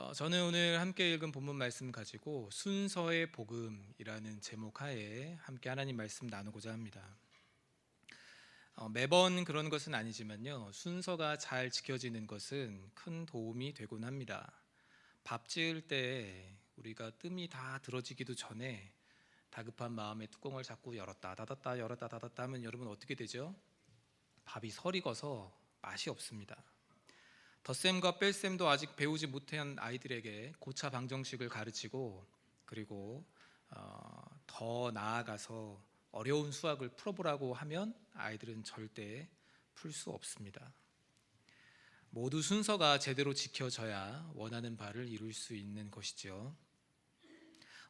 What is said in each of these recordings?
어, 저는 오늘 함께 읽은 본문 말씀 가지고 순서의 복음이라는 제목 하에 함께 하나님 말씀 나누고자 합니다. 어, 매번 그런 것은 아니지만요. 순서가 잘 지켜지는 것은 큰 도움이 되곤 합니다. 밥 지을 때 우리가 뜸이 다 들어지기도 전에 다급한 마음에 뚜껑을 자꾸 열었다 닫았다 열었다 닫았다 하면 여러분 어떻게 되죠? 밥이 설익어서 맛이 없습니다. 덧셈과 뺄셈도 아직 배우지 못한 아이들에게 고차 방정식을 가르치고 그리고 어, 더 나아가서 어려운 수학을 풀어보라고 하면 아이들은 절대 풀 수 없습니다. 모두 순서가 제대로 지켜져야 원하는 바를 이룰 수 있는 것이죠.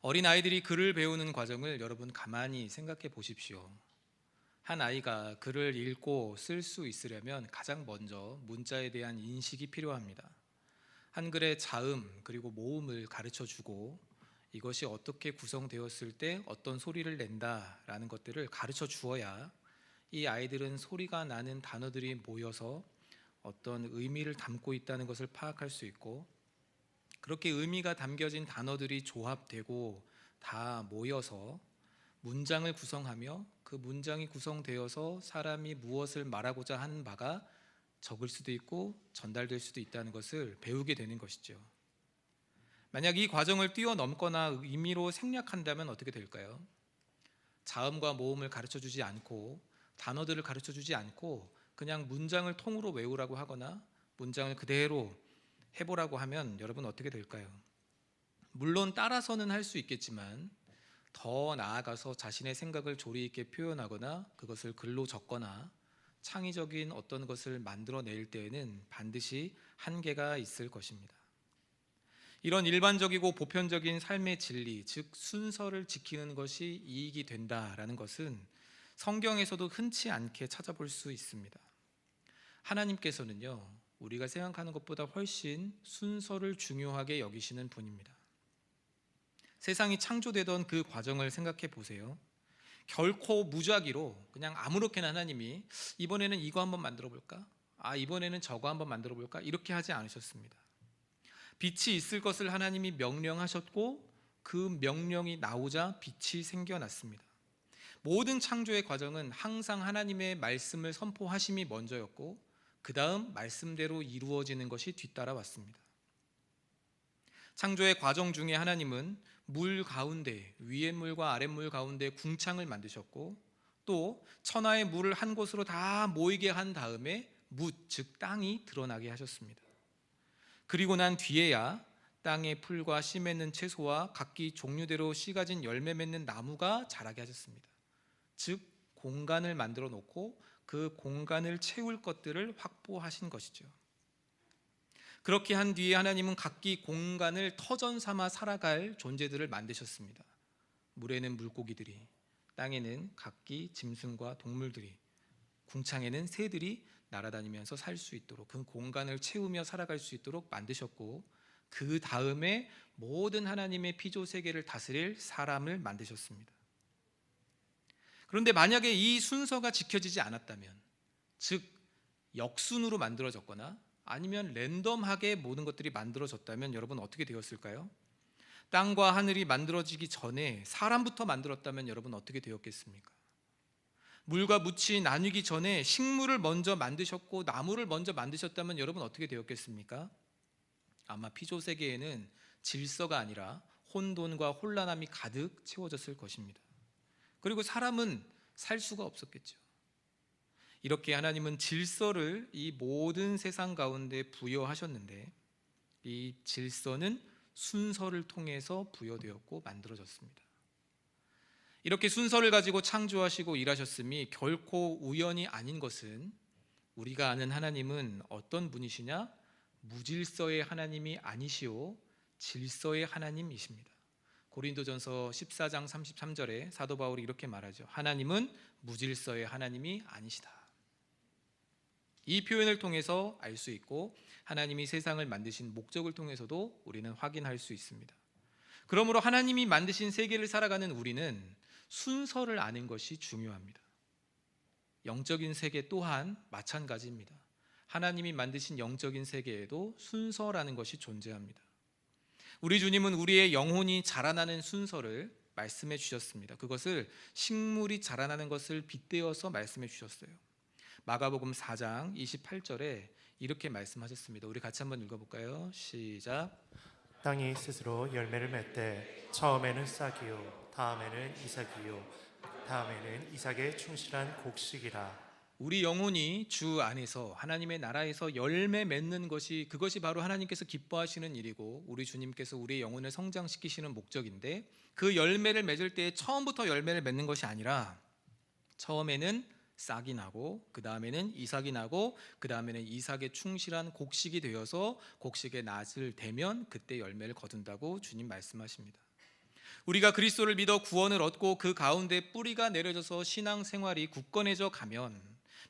어린 아이들이 글을 배우는 과정을 여러분 가만히 생각해 보십시오. 한 아이가 글을 읽고 쓸 수 있으려면 가장 먼저 문자에 대한 인식이 필요합니다. 한글의 자음 그리고 모음을 가르쳐 주고 이것이 어떻게 구성되었을 때 어떤 소리를 낸다라는 것들을 가르쳐 주어야 이 아이들은 소리가 나는 단어들이 모여서 어떤 의미를 담고 있다는 것을 파악할 수 있고 그렇게 의미가 담겨진 단어들이 조합되고 다 모여서 문장을 구성하며 그 문장이 구성되어서 사람이 무엇을 말하고자 하는 바가 적을 수도 있고 전달될 수도 있다는 것을 배우게 되는 것이죠. 만약 이 과정을 뛰어넘거나 의미로 생략한다면 어떻게 될까요? 자음과 모음을 가르쳐 주지 않고 단어들을 가르쳐 주지 않고 그냥 문장을 통으로 외우라고 하거나 문장을 그대로 해보라고 하면 여러분 어떻게 될까요? 물론 따라서는 할 수 있겠지만 더 나아가서 자신의 생각을 조리 있게 표현하거나 그것을 글로 적거나 창의적인 어떤 것을 만들어낼 때에는 반드시 한계가 있을 것입니다. 이런 일반적이고 보편적인 삶의 진리, 즉 순서를 지키는 것이 이익이 된다라는 것은 성경에서도 흔치 않게 찾아볼 수 있습니다. 하나님께서는요, 우리가 생각하는 것보다 훨씬 순서를 중요하게 여기시는 분입니다. 세상이 창조되던 그 과정을 생각해 보세요. 결코 무작위로 그냥 아무렇게나 하나님이 이번에는 이거 한번 만들어 볼까? 아, 이번에는 저거 한번 만들어 볼까? 이렇게 하지 않으셨습니다. 빛이 있을 것을 하나님이 명령하셨고 그 명령이 나오자 빛이 생겨났습니다. 모든 창조의 과정은 항상 하나님의 말씀을 선포하심이 먼저였고 그 다음 말씀대로 이루어지는 것이 뒤따라 왔습니다. 창조의 과정 중에 하나님은 물 가운데 위의 물과 아랫 물 가운데 궁창을 만드셨고 또 천하의 물을 한 곳으로 다 모이게 한 다음에 묻, 즉 땅이 드러나게 하셨습니다. 그리고 난 뒤에야 땅에 풀과 씨 맺는 채소와 각기 종류대로 씨 가진 열매 맺는 나무가 자라게 하셨습니다. 즉 공간을 만들어 놓고 그 공간을 채울 것들을 확보하신 것이죠. 그렇게 한 뒤에 하나님은 각기 공간을 터전 삼아 살아갈 존재들을 만드셨습니다. 물에는 물고기들이, 땅에는 각기 짐승과 동물들이, 궁창에는 새들이 날아다니면서 살 수 있도록 그 공간을 채우며 살아갈 수 있도록 만드셨고 그 다음에 모든 하나님의 피조 세계를 다스릴 사람을 만드셨습니다. 그런데 만약에 이 순서가 지켜지지 않았다면 즉 역순으로 만들어졌거나 아니면 랜덤하게 모든 것들이 만들어졌다면 여러분 어떻게 되었을까요? 땅과 하늘이 만들어지기 전에 사람부터 만들었다면 여러분 어떻게 되었겠습니까? 물과 묻이 나뉘기 전에 식물을 먼저 만드셨고 나무를 먼저 만드셨다면 여러분 어떻게 되었겠습니까? 아마 피조 세계에는 질서가 아니라 혼돈과 혼란함이 가득 채워졌을 것입니다. 그리고 사람은 살 수가 없었겠죠. 이렇게 하나님은 질서를 이 모든 세상 가운데 부여하셨는데 이 질서는 순서를 통해서 부여되었고 만들어졌습니다. 이렇게 순서를 가지고 창조하시고 일하셨음이 결코 우연이 아닌 것은 우리가 아는 하나님은 어떤 분이시냐? 무질서의 하나님이 아니시오 질서의 하나님이십니다. 고린도전서 14장 33절에 사도 바울이 이렇게 말하죠. 하나님은 무질서의 하나님이 아니시다. 이 표현을 통해서 알 수 있고 하나님이 세상을 만드신 목적을 통해서도 우리는 확인할 수 있습니다. 그러므로 하나님이 만드신 세계를 살아가는 우리는 순서를 아는 것이 중요합니다. 영적인 세계 또한 마찬가지입니다. 하나님이 만드신 영적인 세계에도 순서라는 것이 존재합니다. 우리 주님은 우리의 영혼이 자라나는 순서를 말씀해 주셨습니다. 그것을 식물이 자라나는 것을 빗대어서 말씀해 주셨어요. 마가복음 4장 28절에 이렇게 말씀하셨습니다. 우리 같이 한번 읽어 볼까요? 시작. 땅이 스스로 열매를 맺되 처음에는 싹이요 다음에는 이삭이요 다음에는 이삭의 충실한 곡식이라 우리 영혼이 주 안에서 하나님의 나라에서 열매 맺는 것이 그것이 바로 하나님께서 기뻐하시는 일이고 우리 주님께서 우리의 영혼을 성장시키시는 목적인데 그 열매를 맺을 때 처음부터 열매를 맺는 것이 아니라 처음에는 싹이 나고 그 다음에는 이삭이 나고 그 다음에는 이삭의 충실한 곡식이 되어서 곡식의 낫을 대면 그때 열매를 거둔다고 주님 말씀하십니다. 우리가 그리스도를 믿어 구원을 얻고 그 가운데 뿌리가 내려져서 신앙 생활이 굳건해져 가면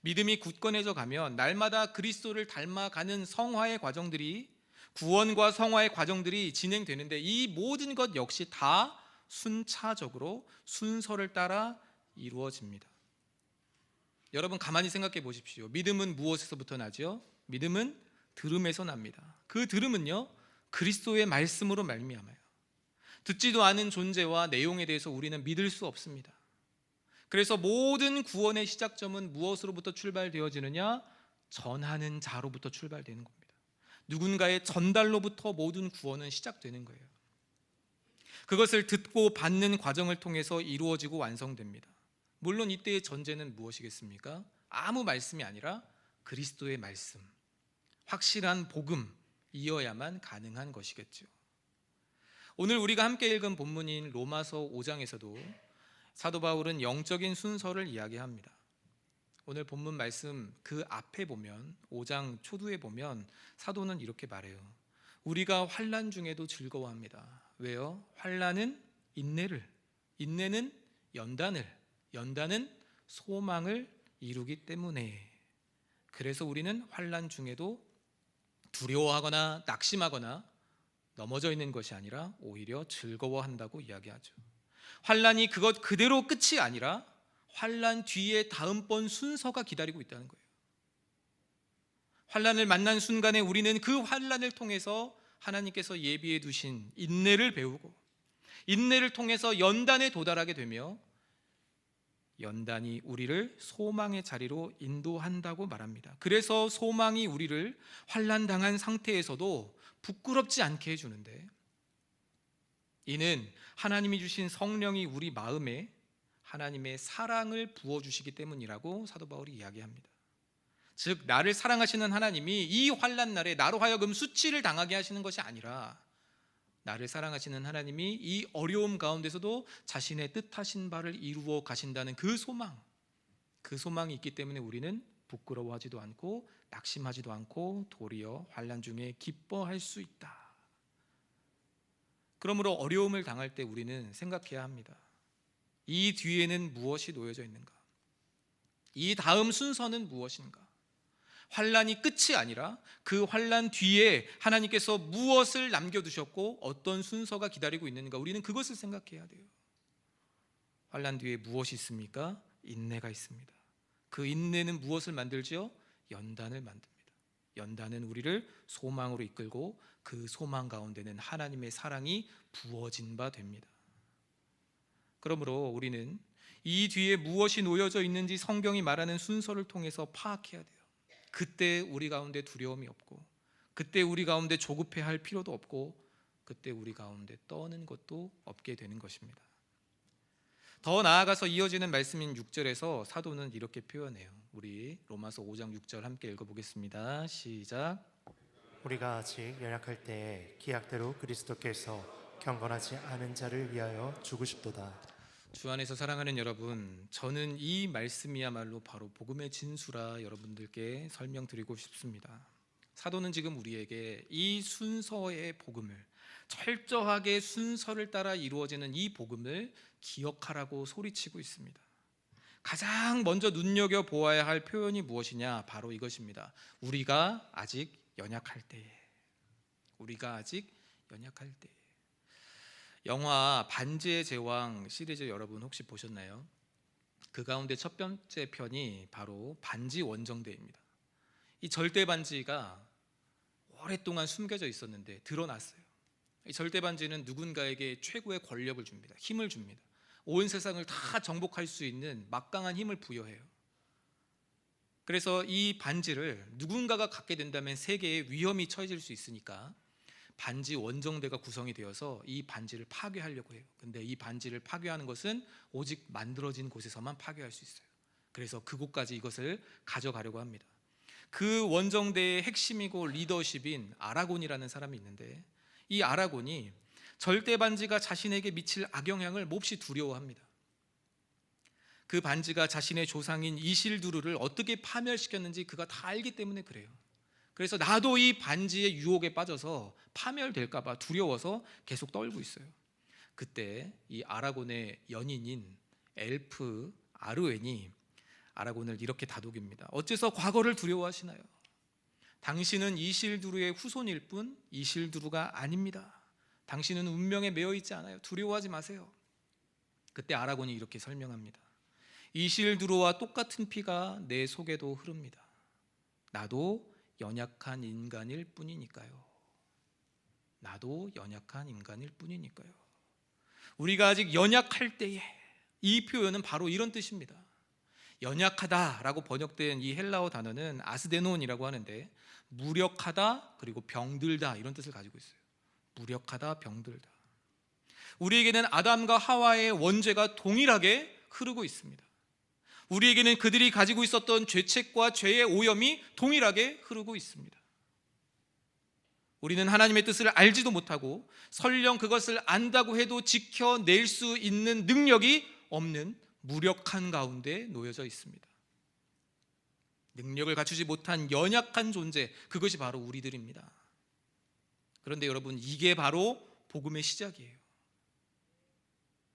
믿음이 굳건해져 가면 날마다 그리스도를 닮아가는 성화의 과정들이 구원과 성화의 과정들이 진행되는데 이 모든 것 역시 다 순차적으로 순서를 따라 이루어집니다. 여러분 가만히 생각해 보십시오. 믿음은 무엇에서부터 나죠? 믿음은 들음에서 납니다. 그 들음은요 그리스도의 말씀으로 말미암아요. 듣지도 않은 존재와 내용에 대해서 우리는 믿을 수 없습니다. 그래서 모든 구원의 시작점은 무엇으로부터 출발되어지느냐? 전하는 자로부터 출발되는 겁니다. 누군가의 전달로부터 모든 구원은 시작되는 거예요. 그것을 듣고 받는 과정을 통해서 이루어지고 완성됩니다. 물론 이때의 전제는 무엇이겠습니까? 아무 말씀이 아니라 그리스도의 말씀, 확실한 복음이어야만 가능한 것이겠죠. 오늘 우리가 함께 읽은 본문인 로마서 5장에서도 사도 바울은 영적인 순서를 이야기합니다. 오늘 본문 말씀 그 앞에 보면 5장 초두에 보면 사도는 이렇게 말해요. 우리가 환난 중에도 즐거워합니다. 왜요? 환난은 인내를, 인내는 연단을, 연단은 소망을 이루기 때문에 그래서 우리는 환난 중에도 두려워하거나 낙심하거나 넘어져 있는 것이 아니라 오히려 즐거워한다고 이야기하죠. 환란이 그것 그대로 끝이 아니라 환란 뒤에 다음번 순서가 기다리고 있다는 거예요. 환란을 만난 순간에 우리는 그 환란을 통해서 하나님께서 예비해 두신 인내를 배우고 인내를 통해서 연단에 도달하게 되며 연단이 우리를 소망의 자리로 인도한다고 말합니다. 그래서 소망이 우리를 환란 당한 상태에서도 부끄럽지 않게 해 주는데 이는 하나님이 주신 성령이 우리 마음에 하나님의 사랑을 부어 주시기 때문이라고 사도 바울이 이야기합니다. 즉 나를 사랑하시는 하나님이 이 환란 날에 나로 하여금 수치를 당하게 하시는 것이 아니라 나를 사랑하시는 하나님이 이 어려움 가운데서도 자신의 뜻하신 바를 이루어 가신다는 그 소망, 그 소망이 있기 때문에 우리는 부끄러워하지도 않고 낙심하지도 않고 도리어 환란 중에 기뻐할 수 있다. 그러므로 어려움을 당할 때 우리는 생각해야 합니다. 이 뒤에는 무엇이 놓여져 있는가? 이 다음 순서는 무엇인가? 환란이 끝이 아니라 그 환란 뒤에 하나님께서 무엇을 남겨 두셨고 어떤 순서가 기다리고 있는가? 우리는 그것을 생각해야 돼요. 환란 뒤에 무엇이 있습니까? 인내가 있습니다. 그 인내는 무엇을 만들지요? 연단을 만듭니다. 연단은 우리를 소망으로 이끌고 그 소망 가운데는 하나님의 사랑이 부어진 바 됩니다. 그러므로 우리는 이 뒤에 무엇이 놓여져 있는지 성경이 말하는 순서를 통해서 파악해야 돼요. 그때 우리 가운데 두려움이 없고 그때 우리 가운데 조급해 할 필요도 없고 그때 우리 가운데 떠는 것도 없게 되는 것입니다. 더 나아가서 이어지는 말씀인 6절에서 사도는 이렇게 표현해요. 우리 로마서 5장 6절 함께 읽어 보겠습니다. 시작. 우리가 아직 연약할 때에 기약대로 그리스도께서 경건하지 않은 자를 위하여 죽으십도다 주 안에서 사랑하는 여러분, 저는 이 말씀이야말로 바로 복음의 진수라 여러분들께 설명드리고 싶습니다. 사도는 지금 우리에게 이 순서의 복음을 철저하게 순서를 따라 이루어지는 이 복음을 기억하라고 소리치고 있습니다. 가장 먼저 눈여겨 보아야 할 표현이 무엇이냐? 바로 이것입니다. 우리가 아직 연약할 때에. 우리가 아직 연약할 때. 영화 반지의 제왕 시리즈 여러분 혹시 보셨나요? 그 가운데 첫 번째 편이 바로 반지 원정대입니다. 이 절대 반지가 오랫동안 숨겨져 있었는데 드러났어요. 이 절대 반지는 누군가에게 최고의 권력을 줍니다. 힘을 줍니다. 온 세상을 다 정복할 수 있는 막강한 힘을 부여해요. 그래서 이 반지를 누군가가 갖게 된다면 세계에 위험이 처해질 수 있으니까 반지 원정대가 구성이 되어서 이 반지를 파괴하려고 해요. 근데 이 반지를 파괴하는 것은 오직 만들어진 곳에서만 파괴할 수 있어요. 그래서 그곳까지 이것을 가져가려고 합니다. 그 원정대의 핵심이고 리더십인 아라곤이라는 사람이 있는데 이 아라곤이 절대 반지가 자신에게 미칠 악영향을 몹시 두려워합니다. 그 반지가 자신의 조상인 이실두르를 어떻게 파멸시켰는지 그가 다 알기 때문에 그래요. 그래서 나도 이 반지의 유혹에 빠져서 파멸될까 봐 두려워서 계속 떨고 있어요. 그때 이 아라곤의 연인인 엘프 아르웬이 아라곤을 이렇게 다독입니다. 어째서 과거를 두려워하시나요? 당신은 이실두르의 후손일 뿐 이실두르가 아닙니다. 당신은 운명에 매여 있지 않아요. 두려워하지 마세요. 그때 아라곤이 이렇게 설명합니다. 이실두르와 똑같은 피가 내 속에도 흐릅니다. 나도 연약한 인간일 뿐이니까요. 나도 연약한 인간일 뿐이니까요. 우리가 아직 연약할 때에 이 표현은 바로 이런 뜻입니다. 연약하다라고 번역된 이 헬라어 단어는 아스데논이라고 하는데 무력하다 그리고 병들다 이런 뜻을 가지고 있어요. 무력하다 병들다. 우리에게는 아담과 하와의 원죄가 동일하게 흐르고 있습니다. 우리에게는 그들이 가지고 있었던 죄책과 죄의 오염이 동일하게 흐르고 있습니다. 우리는 하나님의 뜻을 알지도 못하고 설령 그것을 안다고 해도 지켜낼 수 있는 능력이 없는 무력한 가운데 놓여져 있습니다. 능력을 갖추지 못한 연약한 존재, 그것이 바로 우리들입니다. 그런데 여러분, 이게 바로 복음의 시작이에요.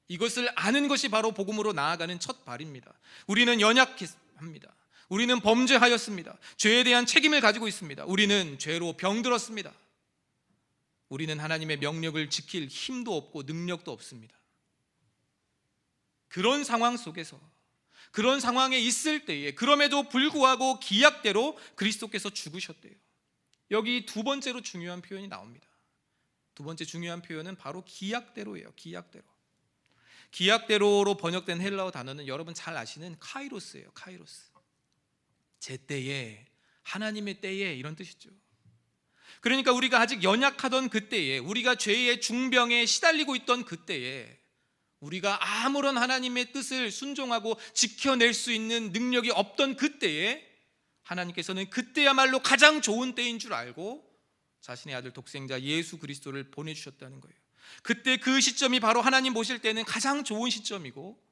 이것을 아는 것이 바로 복음으로 나아가는 첫 발입니다. 우리는 연약합니다. 우리는 범죄하였습니다. 죄에 대한 책임을 가지고 있습니다. 우리는 죄로 병들었습니다. 우리는 하나님의 명령을 지킬 힘도 없고 능력도 없습니다. 그런 상황 속에서 그런 상황에 있을 때에 그럼에도 불구하고 기약대로 그리스도께서 죽으셨대요. 여기 두 번째로 중요한 표현이 나옵니다. 두 번째 중요한 표현은 바로 기약대로예요. 기약대로. 기약대로로 번역된 헬라어 단어는 여러분 잘 아시는 카이로스예요. 카이로스. 제 때에 하나님의 때에 이런 뜻이죠. 그러니까 우리가 아직 연약하던 그때에 우리가 죄의 중병에 시달리고 있던 그때에 우리가 아무런 하나님의 뜻을 순종하고 지켜낼 수 있는 능력이 없던 그때에 하나님께서는 그때야말로 가장 좋은 때인 줄 알고 자신의 아들 독생자 예수 그리스도를 보내주셨다는 거예요. 그때 그 시점이 바로 하나님 보실 때는 가장 좋은 시점이고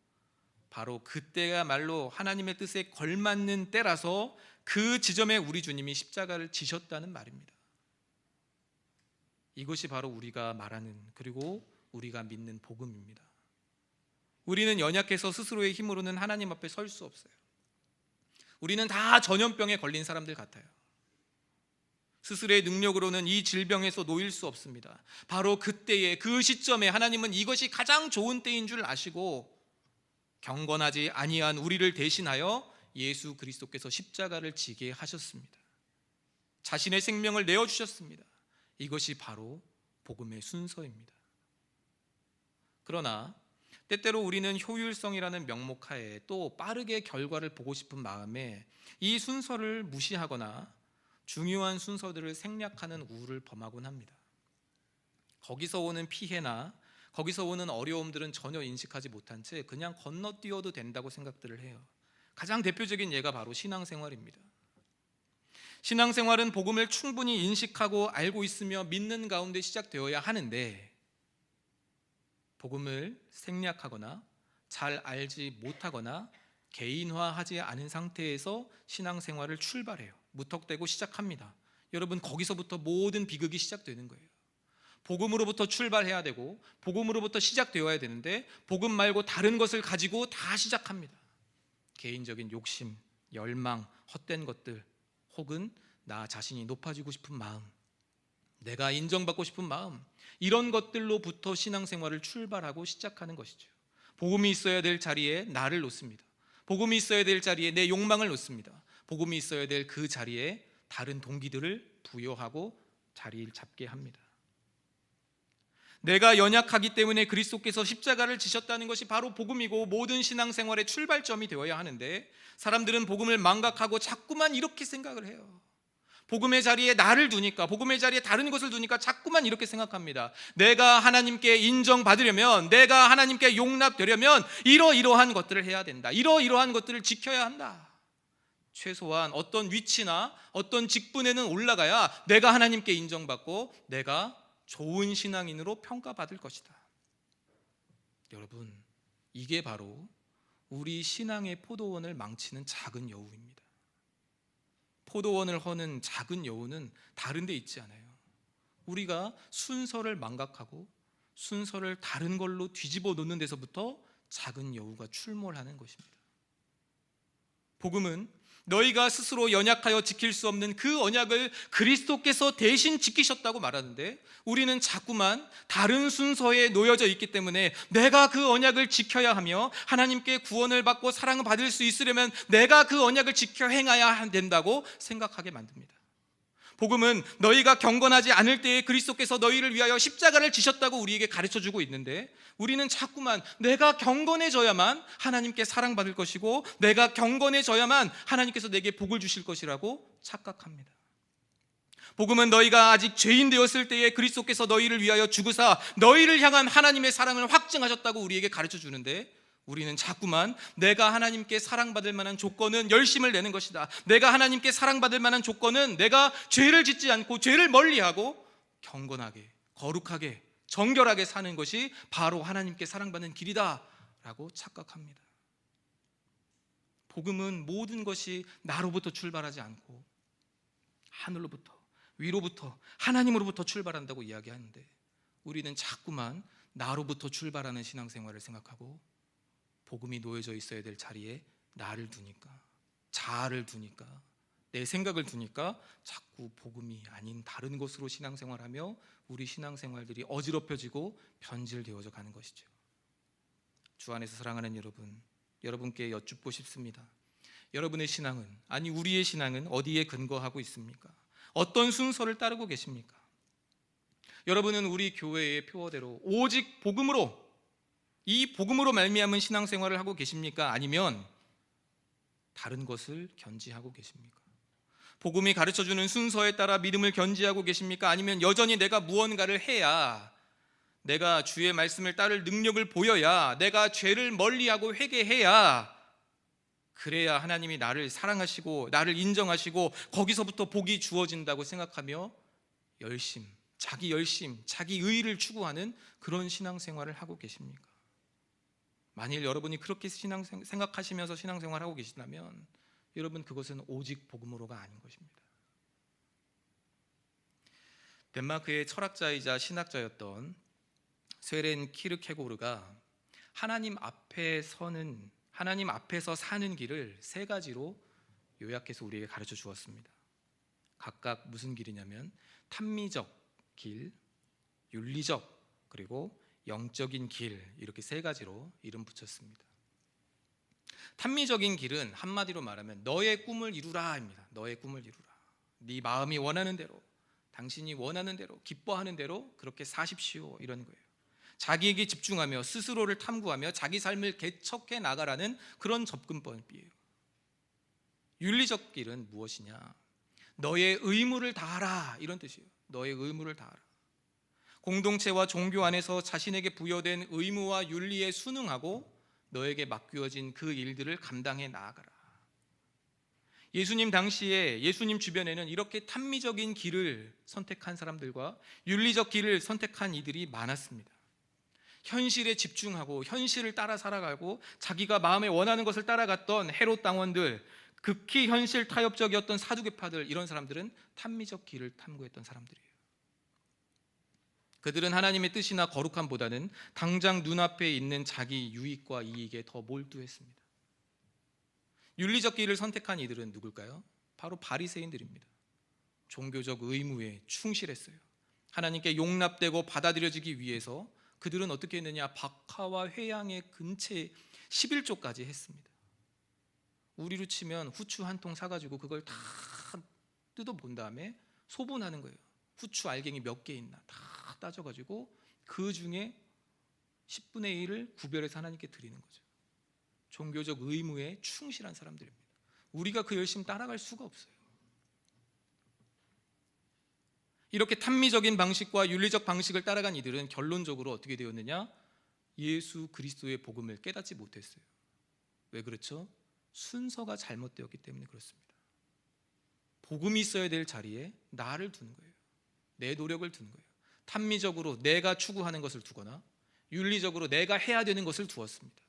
바로 그때야말로 하나님의 뜻에 걸맞는 때라서 그 지점에 우리 주님이 십자가를 지셨다는 말입니다. 이것이 바로 우리가 말하는 그리고 우리가 믿는 복음입니다. 우리는 연약해서 스스로의 힘으로는 하나님 앞에 설 수 없어요. 우리는 다 전염병에 걸린 사람들 같아요. 스스로의 능력으로는 이 질병에서 놓일 수 없습니다. 바로 그때에 그 시점에 하나님은 이것이 가장 좋은 때인 줄 아시고 경건하지 아니한 우리를 대신하여 예수 그리스도께서 십자가를 지게 하셨습니다. 자신의 생명을 내어 주셨습니다. 이것이 바로 복음의 순서입니다. 그러나 때때로 우리는 효율성이라는 명목하에 또 빠르게 결과를 보고 싶은 마음에 이 순서를 무시하거나 중요한 순서들을 생략하는 우를 범하곤 합니다. 거기서 오는 피해나 거기서 오는 어려움들은 전혀 인식하지 못한 채 그냥 건너뛰어도 된다고 생각들을 해요. 가장 대표적인 예가 바로 신앙생활입니다. 신앙생활은 복음을 충분히 인식하고 알고 있으며 믿는 가운데 시작되어야 하는데 복음을 생략하거나 잘 알지 못하거나 개인화하지 않은 상태에서 신앙생활을 출발해요. 무턱대고 시작합니다. 여러분 거기서부터 모든 비극이 시작되는 거예요. 복음으로부터 출발해야 되고 복음으로부터 시작되어야 되는데 복음 말고 다른 것을 가지고 다 시작합니다. 개인적인 욕심, 열망, 헛된 것들 혹은 나 자신이 높아지고 싶은 마음, 내가 인정받고 싶은 마음 이런 것들로부터 신앙생활을 출발하고 시작하는 것이죠. 복음이 있어야 될 자리에 나를 놓습니다. 복음이 있어야 될 자리에 내 욕망을 놓습니다. 복음이 있어야 될 그 자리에 다른 동기들을 부여하고 자리를 잡게 합니다. 내가 연약하기 때문에 그리스도께서 십자가를 지셨다는 것이 바로 복음이고 모든 신앙생활의 출발점이 되어야 하는데 사람들은 복음을 망각하고 자꾸만 이렇게 생각을 해요. 복음의 자리에 나를 두니까 복음의 자리에 다른 것을 두니까 자꾸만 이렇게 생각합니다. 내가 하나님께 인정받으려면 내가 하나님께 용납되려면 이러이러한 것들을 해야 된다. 이러이러한 것들을 지켜야 한다. 최소한 어떤 위치나 어떤 직분에는 올라가야 내가 하나님께 인정받고 내가 좋은 신앙인으로 평가받을 것이다. 여러분, 이게 바로 우리 신앙의 포도원을 망치는 작은 여우입니다. 포도원을 허는 작은 여우는 다른 데 있지 않아요. 우리가 순서를 망각하고 순서를 다른 걸로 뒤집어 놓는 데서부터 작은 여우가 출몰하는 것입니다. 복음은 너희가 스스로 연약하여 지킬 수 없는 그 언약을 그리스도께서 대신 지키셨다고 말하는데 우리는 자꾸만 다른 순서에 놓여져 있기 때문에 내가 그 언약을 지켜야 하며 하나님께 구원을 받고 사랑을 받을 수 있으려면 내가 그 언약을 지켜 행해야 된다고 생각하게 만듭니다. 복음은 너희가 경건하지 않을 때에 그리스도께서 너희를 위하여 십자가를 지셨다고 우리에게 가르쳐 주고 있는데 우리는 자꾸만 내가 경건해져야만 하나님께 사랑받을 것이고 내가 경건해져야만 하나님께서 내게 복을 주실 것이라고 착각합니다. 복음은 너희가 아직 죄인 되었을 때에 그리스도께서 너희를 위하여 죽으사 너희를 향한 하나님의 사랑을 확증하셨다고 우리에게 가르쳐 주는데 우리는 자꾸만 내가 하나님께 사랑받을 만한 조건은 열심을 내는 것이다. 내가 하나님께 사랑받을 만한 조건은 내가 죄를 짓지 않고 죄를 멀리하고 경건하게, 거룩하게, 정결하게 사는 것이 바로 하나님께 사랑받는 길이다라고 착각합니다. 복음은 모든 것이 나로부터 출발하지 않고 하늘로부터 위로부터 하나님으로부터 출발한다고 이야기하는데 우리는 자꾸만 나로부터 출발하는 신앙생활을 생각하고 복음이 놓여져 있어야 될 자리에 나를 두니까 자아를 두니까 내 생각을 두니까 자꾸 복음이 아닌 다른 것으로 신앙생활하며 우리 신앙생활들이 어지럽혀지고 변질되어져 가는 것이죠. 주 안에서 사랑하는 여러분, 여러분께 여쭙고 싶습니다. 여러분의 신앙은 아니 우리의 신앙은 어디에 근거하고 있습니까? 어떤 순서를 따르고 계십니까? 여러분은 우리 교회의 표어대로 오직 복음으로 이 복음으로 말미암은 신앙생활을 하고 계십니까? 아니면 다른 것을 견지하고 계십니까? 복음이 가르쳐 주는 순서에 따라 믿음을 견지하고 계십니까? 아니면 여전히 내가 무언가를 해야 내가 주의 말씀을 따를 능력을 보여야 내가 죄를 멀리하고 회개해야 그래야 하나님이 나를 사랑하시고 나를 인정하시고 거기서부터 복이 주어진다고 생각하며 열심, 자기 열심, 자기 의를 추구하는 그런 신앙생활을 하고 계십니까? 만일 여러분이 그렇게 신앙 생각하시면서 신앙생활 하고 계신다면 여러분 그것은 오직 복음으로가 아닌 것입니다. 덴마크의 철학자이자 신학자였던 스웨렌 키르케고르가 하나님 앞에 서는 하나님 앞에서 사는 길을 세 가지로 요약해서 우리에게 가르쳐 주었습니다. 각각 무슨 길이냐면 탐미적 길, 윤리적 그리고 영적인 길 이렇게 세 가지로 이름 붙였습니다. 탐미적인 길은 한마디로 말하면 너의 꿈을 이루라입니다. 너의 꿈을 이루라. 네 마음이 원하는 대로, 당신이 원하는 대로, 기뻐하는 대로 그렇게 사십시오 이런 거예요. 자기에게 집중하며 스스로를 탐구하며 자기 삶을 개척해 나가라는 그런 접근법이에요. 윤리적 길은 무엇이냐? 너의 의무를 다하라 이런 뜻이에요. 너의 의무를 다하라. 공동체와 종교 안에서 자신에게 부여된 의무와 윤리에 순응하고 너에게 맡겨진 그 일들을 감당해 나아가라. 예수님 당시에 예수님 주변에는 이렇게 탐미적인 길을 선택한 사람들과 윤리적 길을 선택한 이들이 많았습니다. 현실에 집중하고 현실을 따라 살아가고 자기가 마음에 원하는 것을 따라갔던 헤롯 당원들, 극히 현실 타협적이었던 사두개파들 이런 사람들은 탐미적 길을 탐구했던 사람들이에요. 그들은 하나님의 뜻이나 거룩함보다는 당장 눈앞에 있는 자기 유익과 이익에 더 몰두했습니다. 윤리적 길을 선택한 이들은 누굴까요? 바로 바리새인들입니다. 종교적 의무에 충실했어요. 하나님께 용납되고 받아들여지기 위해서 그들은 어떻게 했느냐? 박하와 회양의 근처에 11조까지 했습니다. 우리로 치면 후추 한 통 사가지고 그걸 다 뜯어 본 다음에 소분하는 거예요. 후추 알갱이 몇 개 있나 다다 따져가지고 그 중에 10분의 1을 구별해서 하나님께 드리는 거죠. 종교적 의무에 충실한 사람들입니다. 우리가 그 열심 따라갈 수가 없어요. 이렇게 탐미적인 방식과 윤리적 방식을 따라간 이들은 결론적으로 어떻게 되었느냐? 예수 그리스도의 복음을 깨닫지 못했어요. 왜 그렇죠? 순서가 잘못되었기 때문에 그렇습니다. 복음이 있어야 될 자리에 나를 두는 거예요. 내 노력을 두는 거예요. 탐미적으로 내가 추구하는 것을 두거나 윤리적으로 내가 해야 되는 것을 두었습니다.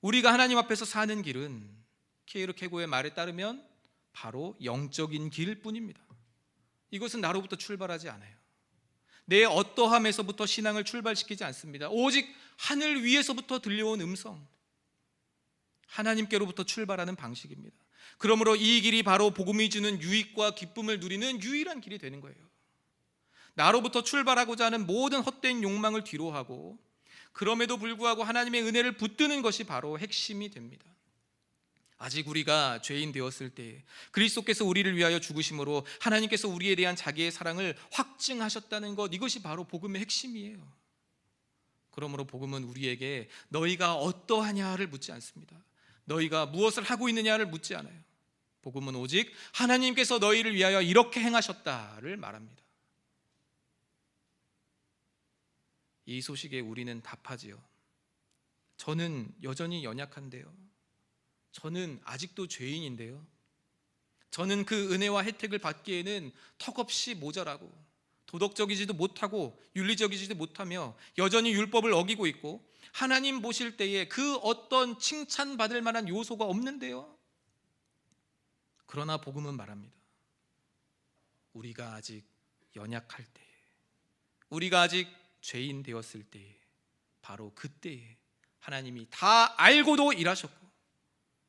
우리가 하나님 앞에서 사는 길은 케이르 케고의 말에 따르면 바로 영적인 길 뿐입니다. 이것은 나로부터 출발하지 않아요. 내 어떠함에서부터 신앙을 출발시키지 않습니다. 오직 하늘 위에서부터 들려온 음성, 하나님께로부터 출발하는 방식입니다. 그러므로 이 길이 바로 복음이 주는 유익과 기쁨을 누리는 유일한 길이 되는 거예요. 나로부터 출발하고자 하는 모든 헛된 욕망을 뒤로하고 그럼에도 불구하고 하나님의 은혜를 붙드는 것이 바로 핵심이 됩니다. 아직 우리가 죄인 되었을 때 그리스도께서 우리를 위하여 죽으심으로 하나님께서 우리에 대한 자기의 사랑을 확증하셨다는 것 이것이 바로 복음의 핵심이에요. 그러므로 복음은 우리에게 너희가 어떠하냐를 묻지 않습니다. 너희가 무엇을 하고 있느냐를 묻지 않아요. 복음은 오직 하나님께서 너희를 위하여 이렇게 행하셨다를 말합니다. 이 소식에 우리는 답하지요. 저는 여전히 연약한데요. 저는 아직도 죄인인데요. 저는 그 은혜와 혜택을 받기에는 턱없이 모자라고 도덕적이지도 못하고 윤리적이지도 못하며 여전히 율법을 어기고 있고 하나님 보실 때에 그 어떤 칭찬받을 만한 요소가 없는데요. 그러나 복음은 말합니다. 우리가 아직 연약할 때, 우리가 아직 죄인 되었을 때, 바로 그때에 하나님이 다 알고도 일하셨고,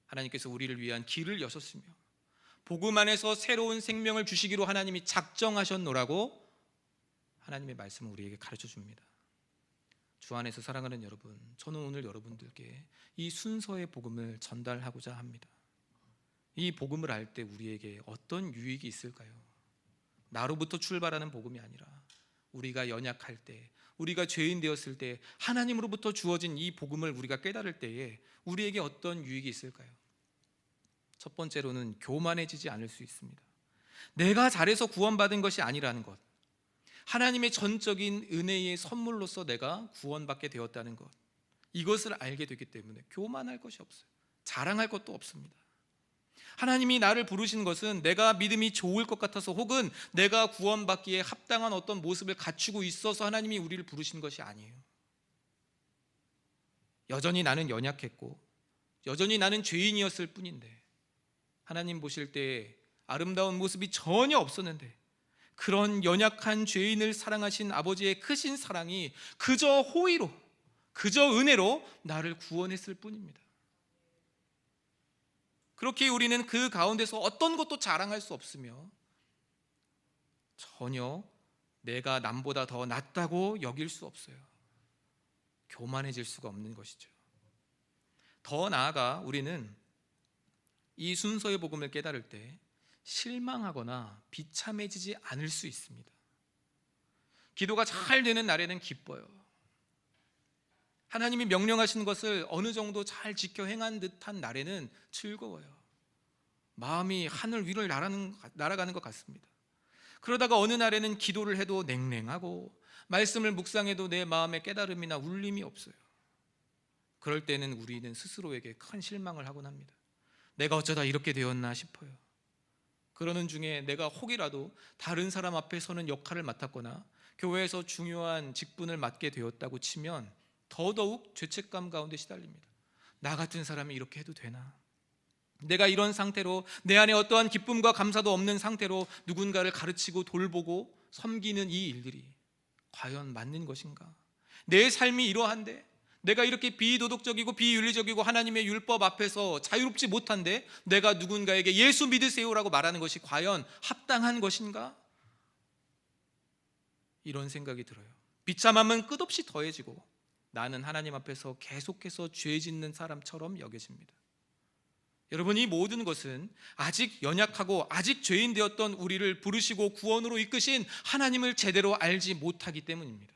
하나님께서 우리를 위한 길을 여셨으며, 복음 안에서 새로운 생명을 주시기로 하나님이 작정하셨노라고 하나님의 말씀을 우리에게 가르쳐 줍니다. 주 안에서 사랑하는 여러분, 저는 오늘 여러분들께 이 순서의 복음을 전달하고자 합니다. 이 복음을 알 때 우리에게 어떤 유익이 있을까요? 나로부터 출발하는 복음이 아니라 우리가 연약할 때, 우리가 죄인 되었을 때 하나님으로부터 주어진 이 복음을 우리가 깨달을 때에 우리에게 어떤 유익이 있을까요? 첫 번째로는 교만해지지 않을 수 있습니다. 내가 잘해서 구원받은 것이 아니라는 것. 하나님의 전적인 은혜의 선물로서 내가 구원받게 되었다는 것. 이것을 알게 되기 때문에 교만할 것이 없어요. 자랑할 것도 없습니다. 하나님이 나를 부르신 것은 내가 믿음이 좋을 것 같아서 혹은 내가 구원받기에 합당한 어떤 모습을 갖추고 있어서 하나님이 우리를 부르신 것이 아니에요. 여전히 나는 연약했고 여전히 나는 죄인이었을 뿐인데 하나님 보실 때 아름다운 모습이 전혀 없었는데 그런 연약한 죄인을 사랑하신 아버지의 크신 사랑이 그저 호의로 그저 은혜로 나를 구원했을 뿐입니다. 그렇게 우리는 그 가운데서 어떤 것도 자랑할 수 없으며 전혀 내가 남보다 더 낫다고 여길 수 없어요. 교만해질 수가 없는 것이죠. 더 나아가 우리는 이 순서의 복음을 깨달을 때 실망하거나 비참해지지 않을 수 있습니다. 기도가 잘 되는 날에는 기뻐요. 하나님이 명령하시는 것을 어느 정도 잘 지켜 행한 듯한 날에는 즐거워요. 마음이 하늘 위를 날아가는, 날아가는 것 같습니다. 그러다가 어느 날에는 기도를 해도 냉랭하고 말씀을 묵상해도 내 마음에 깨달음이나 울림이 없어요. 그럴 때는 우리는 스스로에게 큰 실망을 하곤 합니다. 내가 어쩌다 이렇게 되었나 싶어요. 그러는 중에 내가 혹이라도 다른 사람 앞에 서는 역할을 맡았거나 교회에서 중요한 직분을 맡게 되었다고 치면 더더욱 죄책감 가운데 시달립니다. 나 같은 사람이 이렇게 해도 되나? 내가 이런 상태로 내 안에 어떠한 기쁨과 감사도 없는 상태로 누군가를 가르치고 돌보고 섬기는 이 일들이 과연 맞는 것인가? 내 삶이 이러한데 내가 이렇게 비도덕적이고 비윤리적이고 하나님의 율법 앞에서 자유롭지 못한데 내가 누군가에게 예수 믿으세요라고 말하는 것이 과연 합당한 것인가? 이런 생각이 들어요. 비참함은 끝없이 더해지고 나는 하나님 앞에서 계속해서 죄 짓는 사람처럼 여겨집니다. 여러분 이 모든 것은 아직 연약하고 아직 죄인 되었던 우리를 부르시고 구원으로 이끄신 하나님을 제대로 알지 못하기 때문입니다.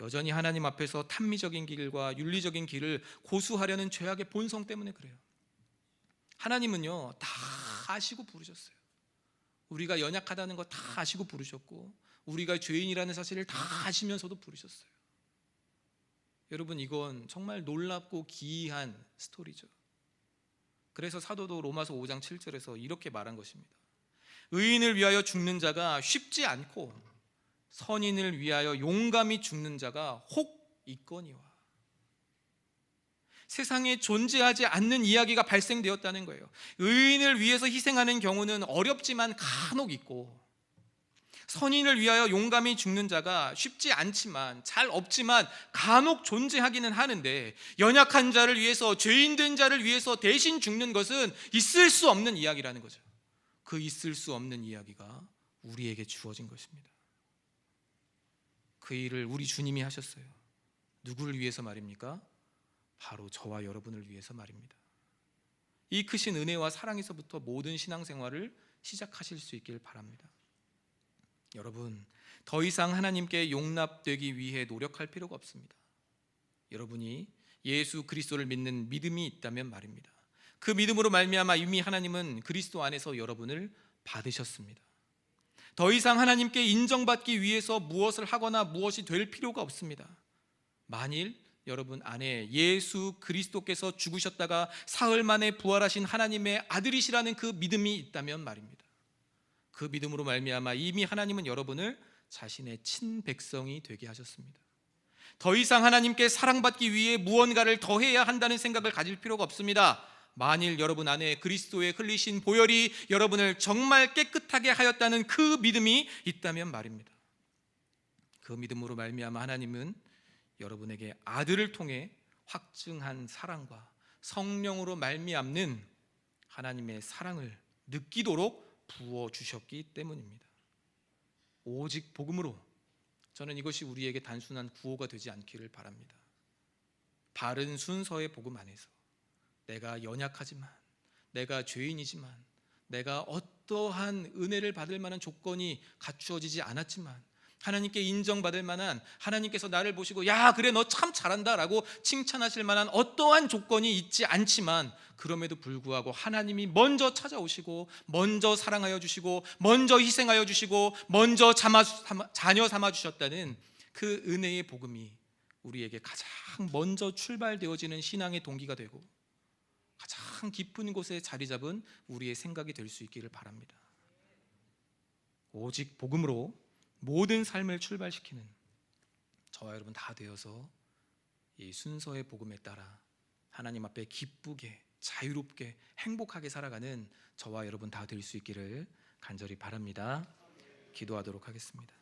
여전히 하나님 앞에서 탐미적인 길과 윤리적인 길을 고수하려는 죄악의 본성 때문에 그래요. 하나님은요 다 아시고 부르셨어요. 우리가 연약하다는 거 다 아시고 부르셨고 우리가 죄인이라는 사실을 다 아시면서도 부르셨어요. 여러분 이건 정말 놀랍고 기이한 스토리죠. 그래서 사도도 로마서 5장 7절에서 이렇게 말한 것입니다. 의인을 위하여 죽는 자가 쉽지 않고 선인을 위하여 용감히 죽는 자가 혹 있거니와. 세상에 존재하지 않는 이야기가 발생되었다는 거예요. 의인을 위해서 희생하는 경우는 어렵지만 간혹 있고 선인을 위하여 용감히 죽는 자가 쉽지 않지만 잘 없지만 간혹 존재하기는 하는데 연약한 자를 위해서 죄인 된 자를 위해서 대신 죽는 것은 있을 수 없는 이야기라는 거죠. 그 있을 수 없는 이야기가 우리에게 주어진 것입니다. 그 일을 우리 주님이 하셨어요. 누구를 위해서 말입니까? 바로 저와 여러분을 위해서 말입니다. 이 크신 은혜와 사랑에서부터 모든 신앙생활을 시작하실 수 있길 바랍니다. 여러분, 더 이상 하나님께 용납되기 위해 노력할 필요가 없습니다. 여러분이 예수 그리스도를 믿는 믿음이 있다면 말입니다. 그 믿음으로 말미암아 이미 하나님은 그리스도 안에서 여러분을 받으셨습니다. 더 이상 하나님께 인정받기 위해서 무엇을 하거나 무엇이 될 필요가 없습니다. 만일 여러분 안에 예수 그리스도께서 죽으셨다가 사흘 만에 부활하신 하나님의 아들이시라는 그 믿음이 있다면 말입니다. 그 믿음으로 말미암아 이미 하나님은 여러분을 자신의 친백성이 되게 하셨습니다. 더 이상 하나님께 사랑받기 위해 무언가를 더 해야 한다는 생각을 가질 필요가 없습니다. 만일 여러분 안에 그리스도의 흘리신 보혈이 여러분을 정말 깨끗하게 하였다는 그 믿음이 있다면 말입니다. 그 믿음으로 말미암아 하나님은 여러분에게 아들을 통해 확증한 사랑과 성령으로 말미암는 하나님의 사랑을 느끼도록 부어 주셨기 때문입니다. 오직 복음으로 저는 이것이 우리에게 단순한 구호가 되지 않기를 바랍니다. 바른 순서의 복음 안에서 내가 연약하지만 내가 죄인이지만 내가 어떠한 은혜를 받을 만한 조건이 갖추어지지 않았지만 하나님께 인정받을 만한 하나님께서 나를 보시고 야 그래 너 참 잘한다라고 칭찬하실 만한 어떠한 조건이 있지 않지만 그럼에도 불구하고 하나님이 먼저 찾아오시고 먼저 사랑하여 주시고 먼저 희생하여 주시고 먼저 자마, 자녀 삼아 주셨다는 그 은혜의 복음이 우리에게 가장 먼저 출발되어지는 신앙의 동기가 되고 가장 깊은 곳에 자리 잡은 우리의 생각이 될 수 있기를 바랍니다. 오직 복음으로 모든 삶을 출발시키는 저와 여러분 다 되어서 이 순서의 복음에 따라 하나님 앞에 기쁘게 자유롭게 행복하게 살아가는 저와 여러분 다 될 수 있기를 간절히 바랍니다. 기도하도록 하겠습니다.